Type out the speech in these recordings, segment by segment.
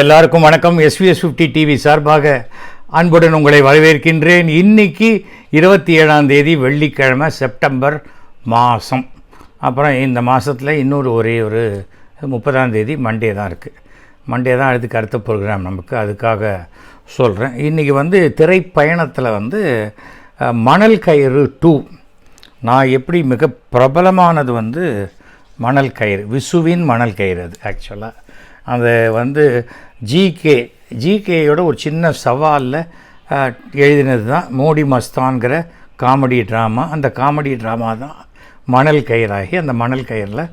எல்லாருக்கும் வணக்கம். SVS fifty TV சார்பாக அன்புடன் உங்களை வரவேற்கின்றேன். இன்னைக்கு இருபத்தி ஏழாம் தேதி வெள்ளிக்கிழமை செப்டம்பர் மாதம் அப்புறம் இந்த மாதத்தில் இன்னொரு ஒரே ஒரு முப்பதாம் தேதி மண்டே தான் இருக்குது மண்டே தான் அடுத்து அடுத்த ப்ரோக்ராம் நமக்கு. அதுக்காக சொல்கிறேன் இன்றைக்கி வந்து திரைப்பயணத்தில் வந்து மணல் கயிறு டூ நான் எப்படி மிக பிரபலமானது வந்து மணல் கயிறு விசுவின் மணல் கயிறு அது ஆக்சுவலாக அது வந்து ஜிகே ஜிகேயோட ஒரு சின்ன சவாலில் எழுதினது தான் மோடி மஸ்தான்கிற காமெடி ட்ராமா. அந்த காமெடி ட்ராமா தான் மணல் கயிறாகி அந்த மணல் கயிறில்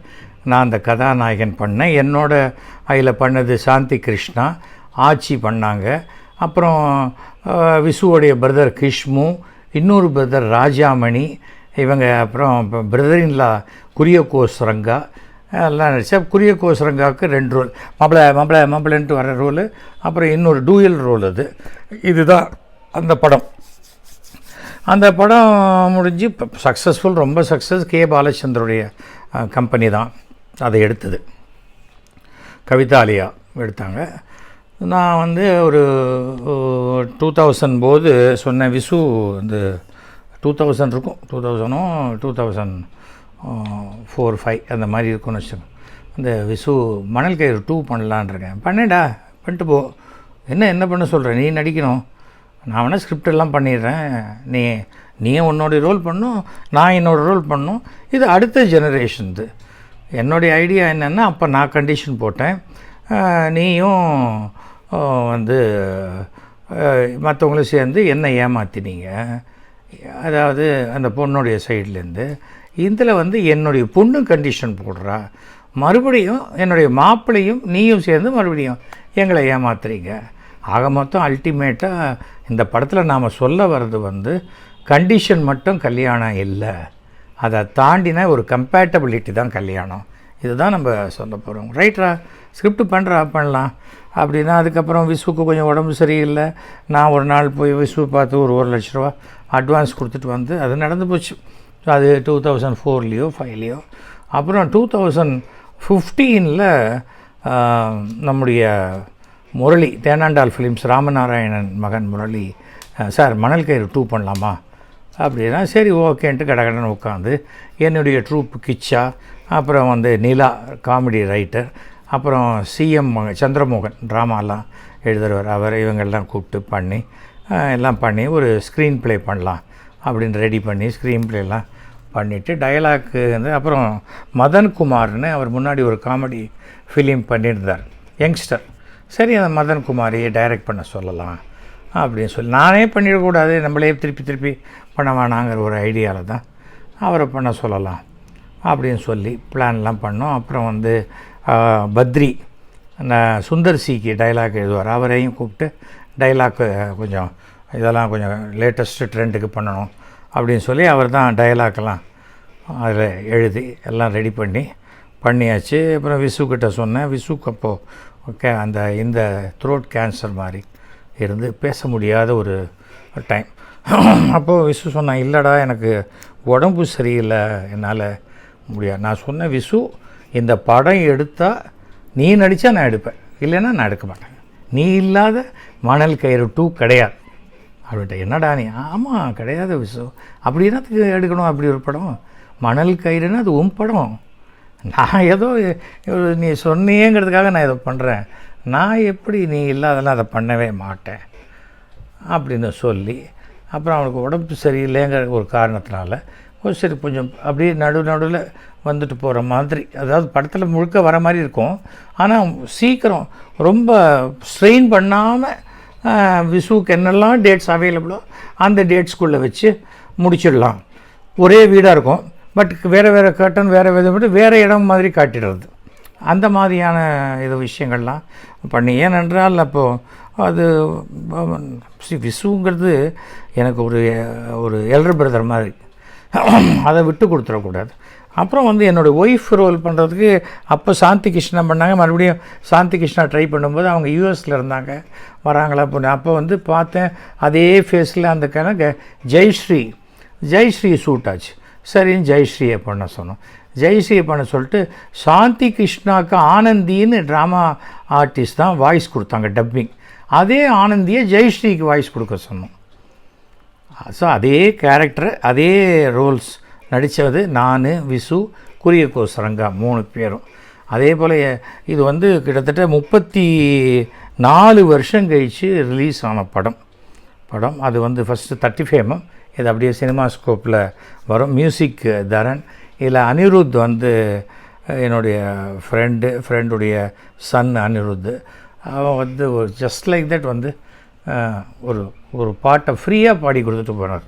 நான் அந்த கதாநாயகன் பண்ணேன். என்னோட அதில் பண்ணது சாந்தி கிருஷ்ணா ஆச்சி பண்ணாங்க. அப்புறம் விசுவோடைய பிரதர் கிஷ்மு இன்னொரு பிரதர் ராஜாமணி இவங்க அப்புறம் பிரதரின்லா குரியகோஸ் ரங்கா எல்லாம் நடிச்சா குரிய கோசரங்காவுக்கு ரெண்டு ரோல். மாப்பிள மாப்பிள மாப்பிளன்ட்டு வர ரோலு அப்புறம் இன்னொரு டூயல் ரோல் அது. இதுதான் அந்த படம். அந்த படம் முடிஞ்சு சக்ஸஸ்ஃபுல் ரொம்ப சக்ஸஸ் கே பாலச்சந்தருடைய கம்பெனி தான் அதை எடுத்தது. கவிதாலியா எடுத்தாங்க. நான் வந்து ஒரு டூ தௌசண்ட் போது சொன்ன விசு வந்து டூ தௌசண்ட் இருக்கும். டூ தௌசண்டும் டூ தௌசண்ட் ஃபோர் ஃபைவ் அந்த மாதிரி இருக்கும்னு வச்சுக்கோங்க. அந்த விசு மணல் கயிறு டூ பண்ணலான்ருக்கேன் பண்ணேடா பண்ணிட்டு போ. என்ன என்ன பண்ண சொல்கிறேன் நீ நடிக்கணும். நான் வேணால் ஸ்கிரிப்ட் எல்லாம் பண்ணிடுறேன். நீ நீ உன்னோட ரோல் பண்ணும் நான் என்னோடய ரோல் பண்ணும். இது அடுத்த ஜெனரேஷன்து என்னுடைய ஐடியா என்னென்னா அப்போ நான் கண்டிஷன் போட்டேன். நீயும் வந்து மற்றவங்களும் சேர்ந்து என்னை ஏமாற்றினீங்க அதாவது அந்த பொண்ணுடைய சைட்லேருந்து இதில் வந்து என்னுடைய பொண்ணு கண்டிஷன் போடுறா. மறுபடியும் என்னுடைய மாப்பிள்ளையும் நீயும் சேர்ந்து மறுபடியும் எங்களை ஏமாத்துறீங்க. ஆக மொத்தம் அல்டிமேட்டாக இந்த படத்தில் நாம் சொல்ல வர்றது வந்து கண்டிஷன் மட்டும் கல்யாணம் இல்லை. அதை தாண்டின ஒரு கம்பேட்டபிலிட்டி தான் கல்யாணம். இதுதான் நம்ம சொல்ல போகிறோம் ரைட்ரா ஸ்கிரிப்ட் பண்ணுறா பண்ணலாம். அப்படின்னா அதுக்கப்புறம் விசுவுக்கு கொஞ்சம் உடம்பு சரியில்லை. நான் ஒரு நாள் போய் விசு பார்த்து ஒரு ஒரு லட்ச ரூபா அட்வான்ஸ் கொடுத்துட்டு வந்து அது நடந்து போச்சு. அது டூ தௌசண்ட் ஃபோர்லேயோ ஃபைவ்லேயோ அப்புறம் டூ தௌசண்ட் ஃபிஃப்டீனில் நம்முடைய முரளி தேனாண்டால் ஃபிலிம்ஸ் ராமநாராயணன் மகன் முரளி சார் மணல் கயிறு டூ பண்ணலாமா? அப்படின்னா சரி ஓகேன்ட்டு கடகடன்னு உட்காந்து என்னுடைய ட்ரூப் கிச்சா அப்புறம் வந்து நிலா காமெடி ரைட்டர் அப்புறம் சிஎம் சந்திரமோகன் ட்ராமாலாம் எழுதுறவர். அவர் இவங்கெல்லாம் கூப்பிட்டு பண்ணி எல்லாம் பண்ணி ஒரு ஸ்க்ரீன் ப்ளே பண்ணலாம் அப்படின்னு ரெடி பண்ணி ஸ்க்ரீன் ப்ளேலாம் பண்ணிவிட்டு டயலாக்கு வந்து அப்புறம் மதன் குமார்னு அவர் முன்னாடி ஒரு காமெடி ஃபிலிம் பண்ணியிருந்தார். யங்ஸ்டர் சரி அந்த மதன் குமாரியை டைரக்ட் பண்ண சொல்லலாம் அப்படின்னு சொல்லி. நானே பண்ணிடக்கூடாது நம்மளே திருப்பி திருப்பி பண்ண வேணாங்கிற ஒரு ஐடியாவில் தான் அவரை பண்ண சொல்லலாம் அப்படின்னு சொல்லி பிளான்லாம் பண்ணோம். அப்புறம் வந்து பத்ரி நான் சுந்தர் சிக்கு டைலாக் எழுதுவார். அவரையும் கூப்பிட்டு டைலாக்கு கொஞ்சம் இதெல்லாம் கொஞ்சம் லேட்டஸ்ட்டு ட்ரெண்டுக்கு பண்ணணும் அப்படின்னு சொல்லி அவர் தான் டைலாக்கெல்லாம் அதில் எழுதி எல்லாம் ரெடி பண்ணி பண்ணியாச்சு. அப்புறம் விசுக்கிட்ட சொன்னேன் விசுக்கு அப்போது ஓகே அந்த இந்த த்ரோட் கேன்சர் மாதிரி இருந்து பேச முடியாத ஒரு டைம் அப்போது விசு சொன்னான் இல்லைடா எனக்கு உடம்பு சரியில்லை என்னால் முடியாது. நான் சொன்னேன் விசு இந்த படம் எடுத்தால் நீ நடித்தா நான் எடுப்பேன். இல்லைன்னா நான் எடுக்க மாட்டேன். நீ இல்லாத மணல் கயிறு டூ கிடையாது. அப்படின்ட்டு என்னடா நீ? ஆமாம் கிடையாது விஷயம் அப்படி என்னத்துக்கு எடுக்கணும் அப்படி ஒரு படம்? மணல் கயிறுன்னா அது உன் படம். நான் ஏதோ நீ சொன்னியேங்கிறதுக்காக நான் இதை பண்ணுறேன் நான் எப்படி நீ இல்லாதெல்லாம் அதை பண்ணவே மாட்டேன். அப்படின்னு சொல்லி அப்புறம் அவனுக்கு உடம்பு சரியில்லைங்கிற ஒரு காரணத்தினால ஒரு சரி கொஞ்சம் அப்படியே நடு நடுவில் வந்துட்டு போகிற மாதிரி. அதாவது படத்தில் முழுக்க வர மாதிரி இருக்கும். ஆனால் சீக்கிரம் ரொம்ப ஸ்ட்ரெயின் பண்ணாமல் விசுவுக்கு என்னெல்லாம் டேட்ஸ் அவைலபிளோ அந்த டேட்ஸ்குள்ளே வச்சு முடிச்சிடலாம். ஒரே வீடாக இருக்கும். பட் வேறு வேறு கர்டன் வேறு விதம் வேறு இடம் மாதிரி காட்டிடுறது. அந்த மாதிரியான இது விஷயங்கள்லாம் பண்ணி. ஏனென்றால் அப்போது அது விசுங்கிறது எனக்கு ஒரு ஒரு எல்டர் பிரதர் மாதிரி. அதை விட்டு கொடுத்துடக்கூடாது. அப்புறம் வந்து என்னோடய ஒய்ஃப் ரோல் பண்ணுறதுக்கு அப்போ சாந்தி கிருஷ்ணா பண்ணாங்க. மறுபடியும் சாந்தி கிருஷ்ணா ட்ரை பண்ணும்போது அவங்க யூஎஸில் இருந்தாங்க. வராங்களா அப்போ அப்போ வந்து பார்த்தேன் அதே ஃபேஸில் அந்த கணக்கு ஜெயஸ்ரீ ஜெயஸ்ரீ சூட் ஆச்சு. சரின்னு ஜெயஸ்ரீயை பண்ண சொன்னோம். ஜெயஸ்ரீ பண்ண சொல்லிட்டு சாந்தி கிருஷ்ணாக்கு ஆனந்தின்னு ட்ராமா ஆர்டிஸ்ட் தான் வாய்ஸ் கொடுத்தாங்க டப்பிங் அதே ஆனந்தியை ஜெயஸ்ரீக்கு வாய்ஸ் கொடுக்க சொன்னோம். ஸோ அதே கேரக்டர் அதே ரோல்ஸ் நடித்தது நான் விசு குரியகோஸ் ரங்கா மூணு பேரும். அதே போல் இது வந்து கிட்டத்தட்ட முப்பத்தி நாலு வருஷம் கழித்து ரிலீஸ் ஆன படம். படம் அது வந்து ஃபஸ்ட்டு தேர்ட்டி ஃபேமம் இது அப்படியே சினிமா ஸ்கோப்பில் வரும். மியூசிக் தரன் இதில் அனிருத் வந்து என்னுடைய ஃப்ரெண்டு ஃப்ரெண்டுடைய சன் அனிருத். அவன் வந்து ஒரு ஜஸ்ட் லைக் தட் வந்து ஒரு ஒரு பாட்டை ஃப்ரீயாக பாடி கொடுத்துட்டு போனார்.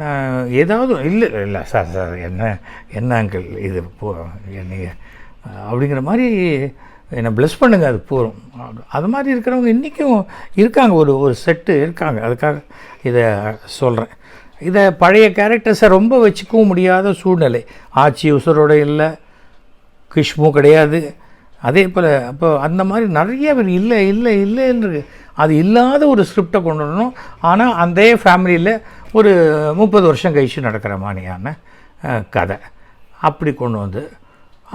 நான் ஏதாவது இல்லை இல்லை சார் சார் என்ன என்ன அங்கிள் இது போ நீங்கள் அப்படிங்கிற மாதிரி என்னை ப்ளஸ் பண்ணுங்கள் அது போகும் அது மாதிரி இருக்கிறவங்க இன்றைக்கும் இருக்காங்க ஒரு ஒரு செட்டு இருக்காங்க. அதுக்காக இதை சொல்கிறேன் இதை பழைய கேரக்டர்ஸை ரொம்ப வச்சுக்கவும் முடியாத சூழ்நிலை. ஆட்சி உசுரோடு இல்லை கிஷ்மும் கிடையாது. அதே போல் அப்போ அந்த மாதிரி நிறைய பேர் இல்லை இல்லை இல்லைன்னு அது இல்லாத ஒரு ஸ்கிரிப்டை கொண்டு வரணும். ஆனால் அந்த ஃபேமிலியில் ஒரு முப்பது வருஷம் கழிச்சு நடக்கிற மாதிரியான கதை. அப்படி கொண்டு வந்து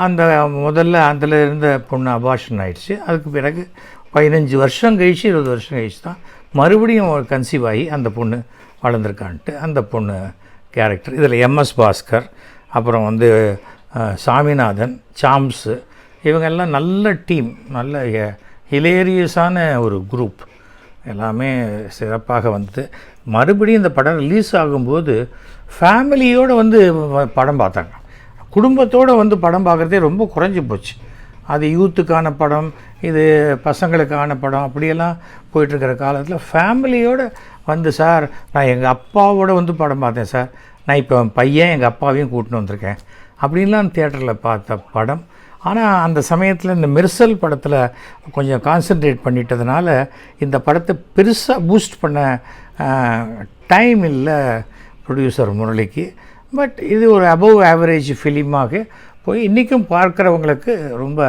அந்த முதல்ல அதில் இருந்த பொண்ணு அபாஷன் ஆயிடுச்சு. அதுக்கு பிறகு பதினஞ்சு வருஷம் கழிச்சு இருபது வருஷம் கழிச்சு தான் மறுபடியும் கன்சீவ் ஆகி அந்த பொண்ணு வளர்ந்துருக்கான்ட்டு அந்த பொண்ணு கேரக்டர் இதில் எம்எஸ் பாஸ்கர் அப்புறம் வந்து சாமிநாதன் சாம்ஸு இவங்கெல்லாம் நல்ல டீம் நல்ல ஹிலேரியஸான ஒரு குரூப் எல்லாமே சிறப்பாக வந்து மறுபடியும் இந்த படம் ரிலீஸ் ஆகும்போது ஃபேமிலியோடு வந்து படம் பார்த்தாங்க. குடும்பத்தோடு வந்து படம் பார்க்குறதே ரொம்ப குறைஞ்சி போச்சு. அது யூத்துக்கான படம் இது பசங்களுக்கான படம் அப்படியெல்லாம் போயிட்டுருக்கிற காலத்தில் ஃபேமிலியோடு வந்து சார் நான் எங்கள் அப்பாவோட வந்து படம் பார்த்தேன் சார். நான் இப்போ பையன் எங்கள் அப்பாவையும் கூட்டின்னு வந்திருக்கேன். அப்படின்லாம் தேட்டரில் பார்த்த படம் ஆனால் அந்த சமயத்தில் இந்த மெர்சல் படத்தில் கொஞ்சம் கான்சென்ட்ரேட் பண்ணிட்டதுனால இந்த படத்தை பெருசாக பூஸ்ட் பண்ண டைம் இல்லை ப்ரொடியூசர் முரளிக்கு. பட் இது ஒரு அபவ் ஆவரேஜ் ஃபிலிமாக போய் இன்றைக்கும் பார்க்குறவங்களுக்கு ரொம்ப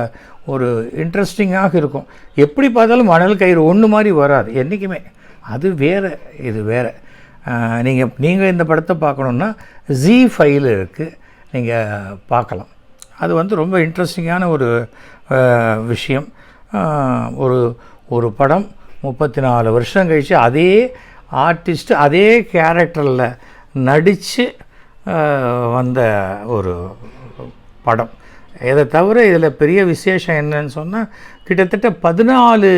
ஒரு இன்ட்ரெஸ்டிங்காக இருக்கும். எப்படி பார்த்தாலும் மணல் கயிறு ஒன்று மாதிரி வராது என்றைக்குமே அது வேறு இது வேறு. நீங்கள் நீங்கள் இந்த படத்தை பார்க்கணுன்னா ஜி ஃபைல் இருக்குது நீங்கள் பார்க்கலாம். அது வந்து ரொம்ப இன்ட்ரெஸ்டிங்கான ஒரு விஷயம். ஒரு ஒரு படம் முப்பத்தி நாலு வருஷம் கழித்து அதே ஆர்டிஸ்ட் அதே கேரக்டரில் நடித்து வந்த ஒரு படம். இதை தவிர இதில் பெரிய விசேஷம் என்னன்னு சொன்னால் கிட்டத்தட்ட பதினாலு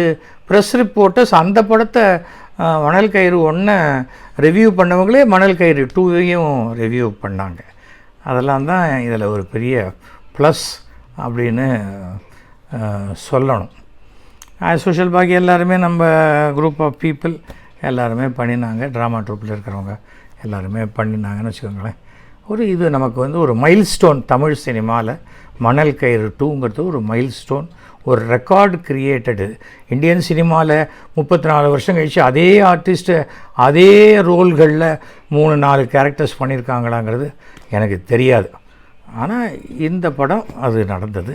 ப்ரெஸ் ரிப்போர்ட்டர்ஸ் அந்த படத்தை மணல் கயிறு ஒன்றை ரிவ்யூ பண்ணவங்களே மணல் கயிறு டூவையும் ரிவ்யூ பண்ணாங்க. அதெல்லாம் தான் இதில் ஒரு பெரிய ப்ளஸ் அப்படின்னு சொல்லணும். ஆஸ் யூஷுவல் பாக்கி எல்லாருமே நம்ம குரூப் ஆஃப் பீப்புள் எல்லாருமே பண்ணினாங்க. ட்ராமா ட்ரூப்பில் இருக்கிறவங்க எல்லாருமே பண்ணினாங்கன்னு வச்சுக்கோங்களேன். ஒரு இது நமக்கு வந்து ஒரு மைல்ஸ்டோன் தமிழ் சினிமாவில் மணல் கயிறு டூங்கிறது ஒரு மைல்ஸ்டோன் ஒரு ரெக்கார்டு கிரியேட்டடு இந்தியன் சினிமாவில் முப்பத்தி நாலு வருஷம் கழிச்சு அதே ஆர்டிஸ்ட்டு அதே ரோல்களில் மூணு நாலு கேரக்டர்ஸ் பண்ணியிருக்காங்களாங்கிறது எனக்கு தெரியாது. ஆனால் இந்த படம் அது நடந்தது.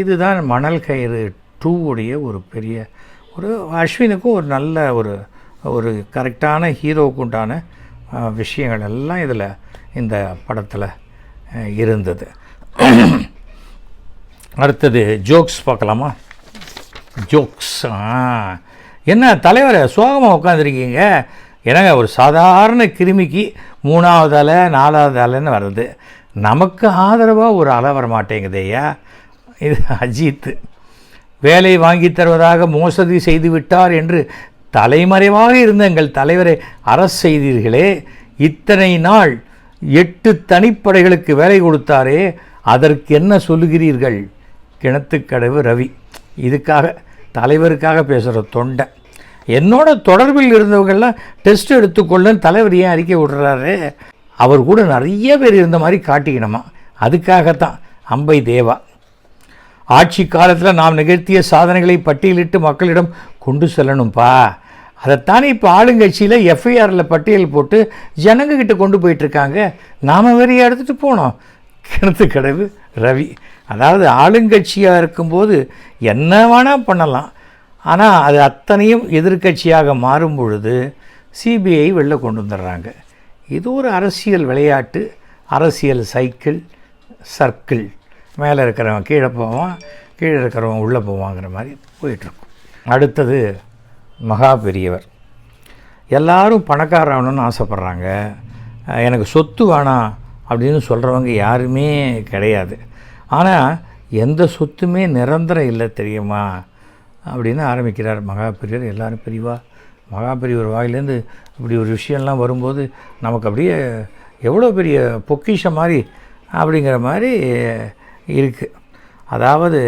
இதுதான் மணல் கயிறு டூவுடைய ஒரு பெரிய ஒரு அஸ்வினுக்கும் ஒரு நல்ல ஒரு ஒரு கரெக்டான ஹீரோவுக்கு உண்டான விஷயங்கள் எல்லாம் இதில் இந்த படத்தில் இருந்தது. அடுத்தது ஜோக்ஸ் பார்க்கலாமா? ஜோக்ஸ் என்ன தலைவரை சோகமாக உட்காந்துருக்கீங்க என்னங்க ஒரு சாதாரண கிருமிக்கு மூணாவது அலை நாலாவது அலைன்னு வருது நமக்கு ஆதரவாக ஒரு அலை வர ஐயா. இது அஜித். வேலை வாங்கி தருவதாக மோசடி செய்து விட்டார் என்று தலைமறைவாக இருந்த எங்கள் தலைவரை அரசு செய்தீர்களே. இத்தனை நாள் எட்டு தனிப்படைகளுக்கு வேலை கொடுத்தாரே அதற்கு என்ன சொல்லுகிறீர்கள்? கிணத்துக்கடவு ரவி. இதுக்காக தலைவருக்காக பேசுகிற தொண்டை. என்னோட தொடர்பில் இருந்தவங்கள்லாம் டெஸ்ட் எடுத்துக்கொள்ளன்னு தலைவர் ஏன் அறிக்கை விடுறாரு? அவர் கூட நிறைய பேர் இருந்த மாதிரி காட்டிக்கணுமா? அதுக்காகத்தான். அம்பை தேவா. ஆட்சி காலத்தில் நாம் நிகழ்த்திய சாதனைகளை பட்டியலிட்டு மக்களிடம் கொண்டு செல்லணும்ப்பா அதைத்தானே இப்போ ஆளுங்கட்சியில் எஃப்ஐஆரில் பட்டியல் போட்டு ஜனங்கக்கிட்ட கொண்டு போயிட்டுருக்காங்க. நாம் வேறைய எடுத்துகிட்டு போனோம். கிணத்து கடவு ரவி. அதாவது ஆளுங்கட்சியாக இருக்கும்போது என்ன வேணால் பண்ணலாம். ஆனால் அது அத்தனையும் எதிர்க்கட்சியாக மாறும் பொழுது சிபிஐ வெளில கொண்டு வந்துடுறாங்க. இது ஒரு அரசியல் விளையாட்டு அரசியல் சைக்கிள் சர்க்கிள். மேலே இருக்கிறவன் கீழே போவான் கீழே இருக்கிறவன் உள்ளே போவாங்கிற மாதிரி போயிட்டுருக்கும். அடுத்தது மகா பெரியவர். எல்லாரும் பணக்காரவணும்னு ஆசைப்பட்றாங்க. எனக்கு சொத்து வேணாம் அப்படின்னு சொல்கிறவங்க யாருமே கிடையாது. ஆனால் எந்த சொத்துமே நிரந்தரம் இல்லை தெரியுமா? அப்படின்னு ஆரம்பிக்கிறார் மகா பெரியவர். எல்லாரும் பெரியவா மகாபெரியவர் வாயிலேருந்து இப்படி ஒரு விஷயம்லாம் வரும்போது நமக்கு அப்படியே எவ்வளோ பெரிய பொக்கிஷம் மாதிரி அப்படிங்கிற மாதிரி இருக்குது அதாவது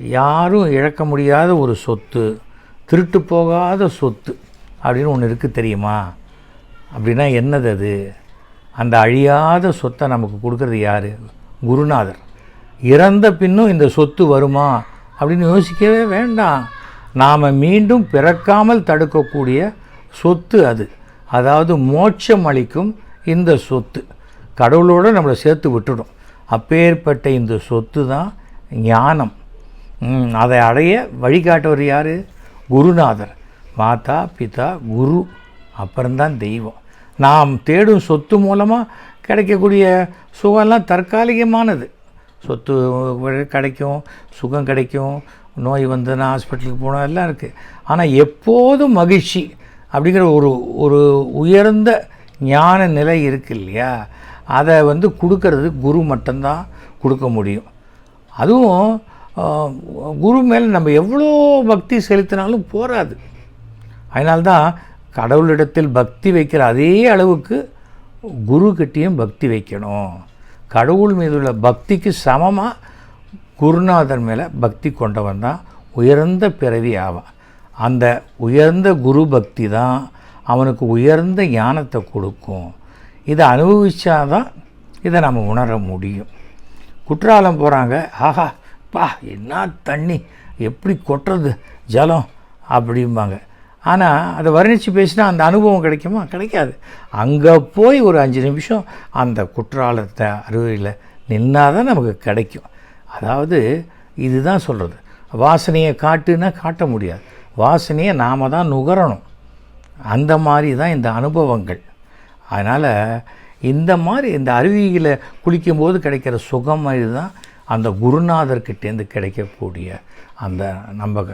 யாரும் இழக்க முடியாத ஒரு சொத்து திருட்டு போகாத சொத்து அப்படின்னு ஒன்று இருக்குது தெரியுமா? அப்படின்னா என்னது அது? அந்த அழியாத சொத்தை நமக்கு கொடுக்குறது யார்? குருநாதர். இறந்த பின்னும் இந்த சொத்து வருமா? அப்படின்னு யோசிக்கவே வேண்டாம். நாம் மீண்டும் பிறக்காமல் தடுக்கக்கூடிய சொத்து அது. அதாவது மோட்சம் அளிக்கும் இந்த சொத்து. கடவுளோடு நம்மளை சேர்த்து விட்டுடும். அப்பேற்பட்ட இந்த சொத்து தான் ஞானம் அதை அடைய வழிகாட்டவர் யார்? குருநாதர். மாதா பிதா குரு. அப்புறம்தான் தெய்வம். நாம் தேடும் சொத்து மூலமாக கிடைக்கக்கூடிய சுகம்லாம் தற்காலிகமானது. சொத்து கிடைக்கும் சுகம் கிடைக்கும் நோய் வந்ததுன்னா ஹாஸ்பிட்டலுக்கு போனோம் எல்லாம் இருக்குது ஆனால் எப்போதும் மகிழ்ச்சி அப்படிங்கிற ஒரு ஒரு உயர்ந்த ஞான நிலை இருக்கு இல்லையா? அதை வந்து கொடுக்கறது குரு மட்டும்தான் கொடுக்க முடியும். அதுவும் குரு மேலே நம்ம எவ்வளோ பக்தி செலுத்தினாலும் போராது. அதனால்தான் கடவுளிடத்தில் பக்தி வைக்கிற அதே அளவுக்கு குரு கிட்டேயும் பக்தி வைக்கணும். கடவுள் மீது உள்ள பக்திக்கு சமமாக குருநாதன் மேலே பக்தி கொண்டவன் தான் உயர்ந்த பிறவி ஆவான். அந்த உயர்ந்த குரு பக்தி தான் அவனுக்கு உயர்ந்த ஞானத்தை கொடுக்கும். இதை அனுபவிச்சாதான் இதை நம்ம உணர முடியும். குற்றாலம் போகிறாங்க ஆஹா பா என்ன தண்ணி எப்படி கொட்டுறது ஜலம்? அப்படிம்பாங்க. ஆனால் அதை வர்ணித்து பேசினா அந்த அனுபவம் கிடைக்குமா? கிடைக்காது. அங்கே போய் ஒரு அஞ்சு நிமிஷம் அந்த குற்றாலத்தை அருவியில் நின்னால் தான் நமக்கு கிடைக்கும். அதாவது இதுதான் சொல்கிறது வாசனையை காட்டுன்னா காட்ட முடியாது. வாசனையை நாம் தான் நுகரணும். அந்த மாதிரி தான் இந்த அனுபவங்கள். அதனால் இந்த மாதிரி இந்த அருவியில் குளிக்கும்போது கிடைக்கிற சுகம் மாதிரி தான் அந்த குருநாதர்கிட்டேருந்து கிடைக்கக்கூடிய அந்த நம்ம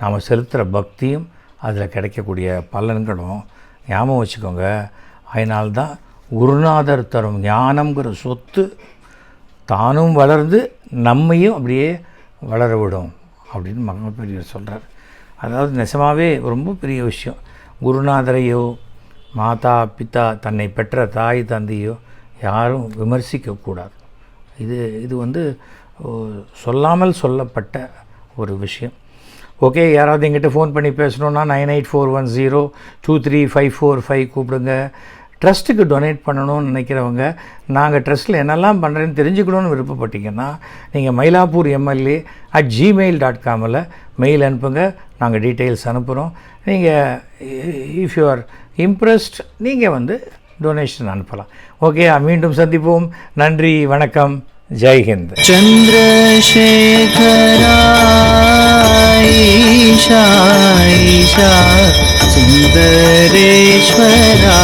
நாம் செலுத்துகிற பக்தியும் அதில் கிடைக்கக்கூடிய பலன்களும் ஞாபகம் வச்சுக்கோங்க. அதனால்தான் குருநாதர் தரும் ஞானம்ங்கிற சொத்து தானும் வளர்ந்து நம்மையும் அப்படியே வளர விடும் அப்படின்னு மகா பெரியவர் சொல்கிறார் அதாவது நிஜமாகவே ரொம்ப பெரிய விஷயம். குருநாதரையோ மாதா பிதா தன்னை பெற்ற தாய் தந்தையோ யாரும் விமர்சிக்கக்கூடாது இது இது வந்து சொல்லாமல் சொல்லப்பட்ட ஒரு விஷயம். ஓகே யாராவது எங்கிட்ட ஃபோன் பண்ணி பேசணுன்னா nine eight four one zero two three five four five கூப்பிடுங்க. ட்ரஸ்ட்டுக்கு டொனேட் பண்ணணும்னு நினைக்கிறவங்க நாங்கள் ட்ரஸ்ட்டில் என்னெல்லாம் பண்ணுறேன்னு தெரிஞ்சுக்கணும்னு விருப்பப்பட்டீங்கன்னா நீங்கள் Mylapore MLA at Gmail dot Kamil mail அனுப்புங்க. நாங்கள் டீட்டெயில்ஸ் அனுப்புகிறோம் நீங்கள் இஃப் யூ ஆர் இம்ப்ரெஸ்ட் நீங்கள் வந்து டொனேஷன் அனுப்பலாம். ஓகே மீண்டும் சந்திப்போம். நன்றி வணக்கம். जय हिन्द् चन्द्रशेखरा सुन्दरेश्वरा